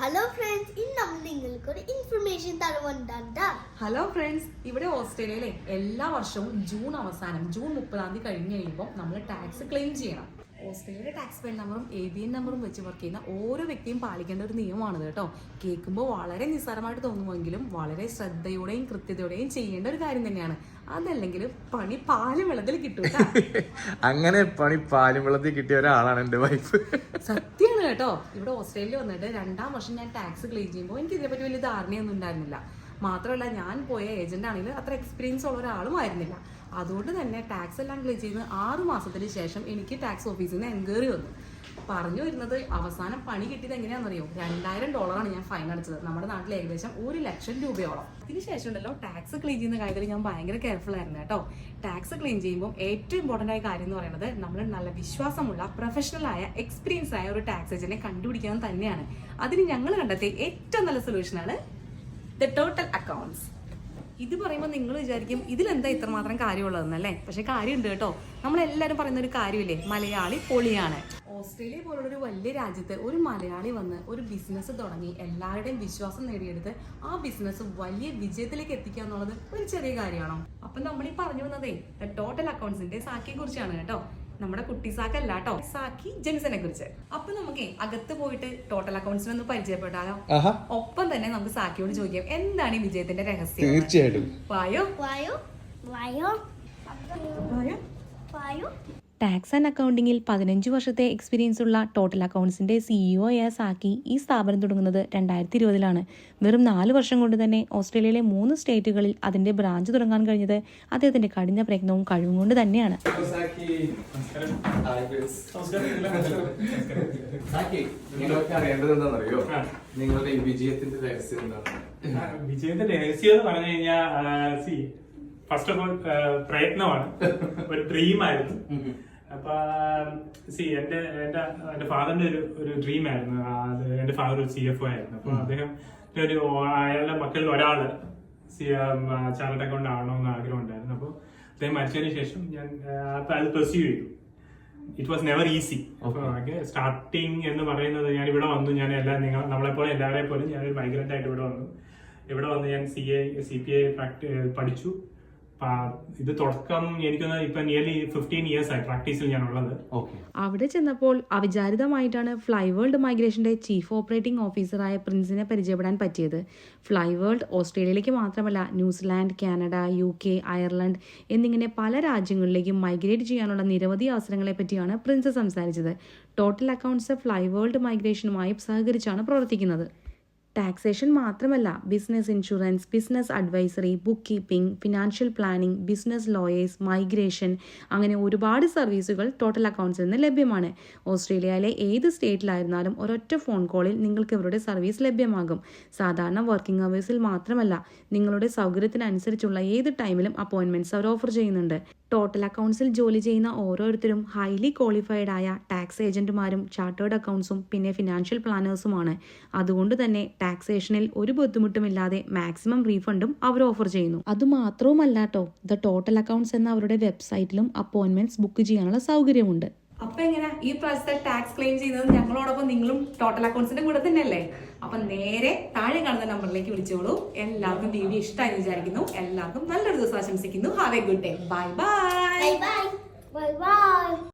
Hello friends ഇന്ന് നമ്മൾ നിങ്ങൾക്ക് ഒരു ഇൻഫർമേഷൻ തരുന്നുണ്ടാ. ഹലോ ഫ്രണ്ട്സ് ഇവിടെ ഓസ്ട്രേലിയയിലെ എല്ലാ വർഷവും ജൂൺ അവസാനം ജൂൺ മുപ്പതാം തീയതി കഴിഞ്ഞ് കഴിയുമ്പോൾ നമ്മൾ ടാക്സ് ക്ലെയിം ചെയ്യണം. ഓസ്ട്രേലിയയുടെ ടാക്സ് ഫയൽ നമ്പറും എ ബി എൻ നമ്പറും വെച്ച് വർക്ക് ചെയ്യുന്ന ഓരോ വ്യക്തിയും പാലിക്കേണ്ട ഒരു നിയമമാണ് കേട്ടോ. കേൾക്കുമ്പോൾ വളരെ നിസ്സാരമായിട്ട് തോന്നുമെങ്കിലും വളരെ ശ്രദ്ധയോടെയും കൃത്യതയോടെയും ചെയ്യേണ്ട ഒരു കാര്യം തന്നെയാണ്. അതല്ലെങ്കിൽ പണി പാലും വെള്ളത്തിൽ കിട്ടും കേട്ടോ. അങ്ങനെ പണി പാലും വെള്ളത്തിൽ കിട്ടിയ ഒരാളാണ് എന്റെ വൈഫ് സത്യമാണ് കേട്ടോ. ഇവിടെ ഓസ്ട്രേലിയ വന്നിട്ട് രണ്ടാം വർഷം ഞാൻ ടാക്സ് ക്ലെയിം ചെയ്യുമ്പോൾ എനിക്ക് ഇതിനെപ്പറ്റി വലിയ ധാരണയൊന്നും ഉണ്ടായിരുന്നില്ല. മാത്രമല്ല ഞാൻ പോയ ഏജന്റ് ആണെങ്കിൽ അത്ര എക്സ്പീരിയൻസ് ഉള്ള ഒരാളും ആയിരുന്നില്ല. അതുകൊണ്ട് തന്നെ ടാക്സ് എല്ലാം ക്ലിയർ ചെയ്ത് ആറ് മാസത്തിന് ശേഷം എനിക്ക് ടാക്സ് ഓഫീസിൽ നിന്ന് എൻക്വയറി വന്നു. പറഞ്ഞു വരുന്നത് അവസാനം പണി കിട്ടിയത് എങ്ങനെയാണെന്നറിയോ? രണ്ടായിരം ഡോളറാണ് ഞാൻ ഫൈൻ അടച്ചത്. നമ്മുടെ നാട്ടിൽ ഏകദേശം ഒരു ലക്ഷം രൂപയോളം. അതിനുശേഷം ശേഷം ഉണ്ടല്ലോ ടാക്സ് ക്ലീൻ ചെയ്യുന്ന കാര്യത്തിൽ ഞാൻ ഭയങ്കര കെയർഫുൾ ആയിരുന്നു കേട്ടോ. ടാക്സ് ക്ലീൻ ചെയ്യുമ്പോൾ ഏറ്റവും ഇമ്പോർട്ടന്റ് ആയ കാര്യം എന്ന് പറയുന്നത് നമ്മൾ നല്ല വിശ്വാസമുള്ള പ്രൊഫഷണൽ ആയ എക്സ്പീരിയൻസ് ആയ ഒരു ടാക്സ് ഏജന്റിനെ കണ്ടുപിടിക്കാൻ തന്നെയാണ്. അതിന് ഞങ്ങൾ കണ്ടെത്തിയ ഏറ്റവും നല്ല സൊല്യൂഷനാണ് ദ ടോട്ടൽ അക്കൗണ്ട്സ് ഇത് പറയുമ്പോൾ നിങ്ങൾ വിചാരിക്കും ഇതിലെന്താ ഇത്രമാത്രം കാര്യമുള്ളതെന്നല്ലേ പക്ഷെ കാര്യമുണ്ട് കേട്ടോ. നമ്മളെല്ലാവരും പറയുന്ന ഒരു കാര്യമില്ലേ? മലയാളി പൊളിയാണ്. ഓസ്ട്രേലിയ പോലുള്ള ഒരു വലിയ രാജ്യത്ത് ഒരു മലയാളി വന്ന് ഒരു ബിസിനസ് തുടങ്ങി. എല്ലാവരുടെയും വിശ്വാസം നേടിയെടുത്ത് ആ ബിസിനസ് വലിയ വിജയത്തിലേക്ക് എത്തിക്കുക എന്നുള്ളത് ഒരു ചെറിയ കാര്യമാണോ? അപ്പം നമ്മൾ ഈ പറഞ്ഞു വന്നതേ ടോട്ടൽ അക്കൗണ്ട്സിന്റെ സാക്കിയെ കുറിച്ചാണ് കേട്ടോ. നമ്മുടെ കുട്ടി സാക്കല്ല കേട്ടോ സാക്കി ജെൻസനെ കുറിച്ച്. അപ്പൊ നമുക്ക് അകത്ത് പോയിട്ട് ടോട്ടൽ അക്കൗണ്ട്സിനെ ഒന്ന് പരിചയപ്പെട്ടാലോ? ഒപ്പം തന്നെ നമുക്ക് സാക്കിയോട് ചോദിക്കാം എന്താണ് ഈ വിജയത്തിന്റെ രഹസ്യം? തീർച്ചയായിട്ടും. വായോ? വായോ? വായോ? വായോ? വായോ? ടാക്സ് ആൻഡ് അക്കൗണ്ടിങ്ങിൽ പതിനഞ്ച് വർഷത്തെ എക്സ്പീരിയൻസ് ഉള്ള ടോട്ടൽ അക്കൗണ്ട്സിന്റെ സിഇഒ ആയ സാക്കി ഈ സ്ഥാപനം തുടങ്ങുന്നത് രണ്ടായിരത്തി ഇരുപതിലാണ് വെറും നാല് വർഷം കൊണ്ട് തന്നെ ഓസ്ട്രേലിയയിലെ മൂന്ന് സ്റ്റേറ്റുകളിൽ അതിന്റെ ബ്രാഞ്ച് തുടങ്ങാൻ കഴിഞ്ഞത് അദ്ദേഹത്തിന്റെ കഠിന പ്രയത്നവും കഴിവും കൊണ്ട് തന്നെയാണ്. നിങ്ങളുടെ വിജയത്തിന്റെ രഹസ്യം എന്താണ്? വിജയത്തിന്റെ രഹസ്യം എന്ന് പറഞ്ഞു കഴിഞ്ഞാൽ സി ഫസ്റ്റ് ഓഫ് ഓൾ പ്രയത്നമാണ്. ഒരു ഡ്രീം ആയിരുന്നു. അപ്പൊ സി എന്റെ എന്റെ എന്റെ ഫാദറിന്റെ ഒരു ഒരു ഡ്രീം ആയിരുന്നു. അത് എന്റെ ഫാദർ ഒരു സി എഫ് ആയിരുന്നു. അപ്പൊ അദ്ദേഹം ഒരു അയാളുടെ മക്കളിൽ ഒരാൾ സി ചാർട്ടഡ് അക്കൗണ്ട് ആണോ എന്ന് ആഗ്രഹം ഉണ്ടായിരുന്നു. അപ്പൊ അദ്ദേഹം മരിച്ചതിന് ശേഷം ഞാൻ അത് പെർസ്യൂ ചെയ്തു. It was never easy starting എന്ന് പറയുന്നത് ഞാൻ ഇവിടെ വന്നു. ഞാൻ എല്ലാ നിങ്ങൾ നമ്മളെ പോലെ എല്ലാവരെ പോലും ഞാൻ ഒരു മൈഗ്രന്റ് ആയിട്ട് ഇവിടെ വന്നു. ഇവിടെ വന്ന് ഞാൻ C A C P I പഠിച്ചു. ഇത് തുടക്കം എനിക്കൊന്ന് ഇപ്പൊ നിയർലി ഫിഫ്റ്റീൻ ഇയേഴ്സ് ആയി പ്രാക്ടീസിൽ ഞാൻ ഉള്ളത് ഓക്കെ അവിടെ ചെന്നപ്പോൾ അവിചാരിതമായിട്ടാണ് ഫ്ലൈ വേൾഡ് മൈഗ്രേഷന്റെ ചീഫ് ഓപ്പറേറ്റിംഗ് ഓഫീസറായ പ്രിൻസിനെ പരിചയപ്പെടാൻ പറ്റിയത്. ഫ്ലൈ വേൾഡ് ഓസ്ട്രേലിയയിലേക്ക് മാത്രമല്ല New Zealand Canada U K Ireland എന്നിങ്ങനെ പല രാജ്യങ്ങളിലേക്കും മൈഗ്രേറ്റ് ചെയ്യാനുള്ള നിരവധി അവസരങ്ങളെ പറ്റിയാണ് പ്രിൻസ് സംസാരിച്ചത്. ടോട്ടൽ അക്കൗണ്ട്സ് ഫ്ലൈ വേൾഡ് മൈഗ്രേഷനുമായി സഹകരിച്ചാണ് പ്രവർത്തിക്കുന്നത്. ടാക്സേഷൻ മാത്രമല്ല business insurance business advisory book keeping financial planning business lawyers migration അങ്ങനെ ഒരുപാട് സർവീസുകൾ ടോട്ടൽ അക്കൗണ്ട്സിൽ നിന്ന് ലഭ്യമാണ്. ഓസ്ട്രേലിയയിലെ ഏത് സ്റ്റേറ്റിലായിരുന്നാലും ഒരൊറ്റ ഫോൺ കോളിൽ നിങ്ങൾക്ക് ഇവരുടെ സർവീസ് ലഭ്യമാകും. സാധാരണ വർക്കിംഗ് അവേഴ്സിൽ മാത്രമല്ല നിങ്ങളുടെ സൗകര്യത്തിനനുസരിച്ചുള്ള ഏത് ടൈമിലും അപ്പോയിൻമെന്റ്സ് അവർ ഓഫർ ചെയ്യുന്നുണ്ട്. ടോട്ടൽ അക്കൗണ്ട്സിൽ ജോലി ചെയ്യുന്ന ഓരോരുത്തരും ഹൈലി ക്വാളിഫൈഡ് ആയ ടാക്സ് ഏജന്റുമാരും ചാർട്ടേഡ് അക്കൗണ്ട്സും പിന്നെ ഫിനാൻഷ്യൽ പ്ലാനേഴ്സുമാണ് അതുകൊണ്ട് തന്നെ ടാക്സേഷനിൽ ഒരു ബുദ്ധിമുട്ടുമില്ലാതെ മാക്സിമം റീഫണ്ടും അവർ ഓഫർ ചെയ്യുന്നു. അതുമാത്രവുമല്ല കേട്ടോ ദ ടോട്ടൽ അക്കൗണ്ട്സ് എന്ന അവരുടെ വെബ്സൈറ്റിലും അപ്പോയിന്റ്മെന്റ്സ് ബുക്ക് ചെയ്യാനുള്ള സൗകര്യമുണ്ട്. അപ്പൊ എങ്ങനെ? ഈ പ്രാവശ്യത്തെ ടാക്സ് ക്ലെയിം ചെയ്യുന്നത് ഞങ്ങളോടൊപ്പം നിങ്ങളും ടോട്ടൽ അക്കൗണ്ട്സിന്റെ കൂടെ തന്നെയല്ലേ? അപ്പൊ നേരെ താഴെ കാണുന്ന നമ്പറിലേക്ക് വിളിച്ചോളൂ. എല്ലാവർക്കും വീഡിയോ ഇഷ്ടമായി വിചാരിക്കുന്നു. എല്ലാവർക്കും നല്ലൊരു ദിവസം ആശംസിക്കുന്നു. Have a good day bye bye bye bye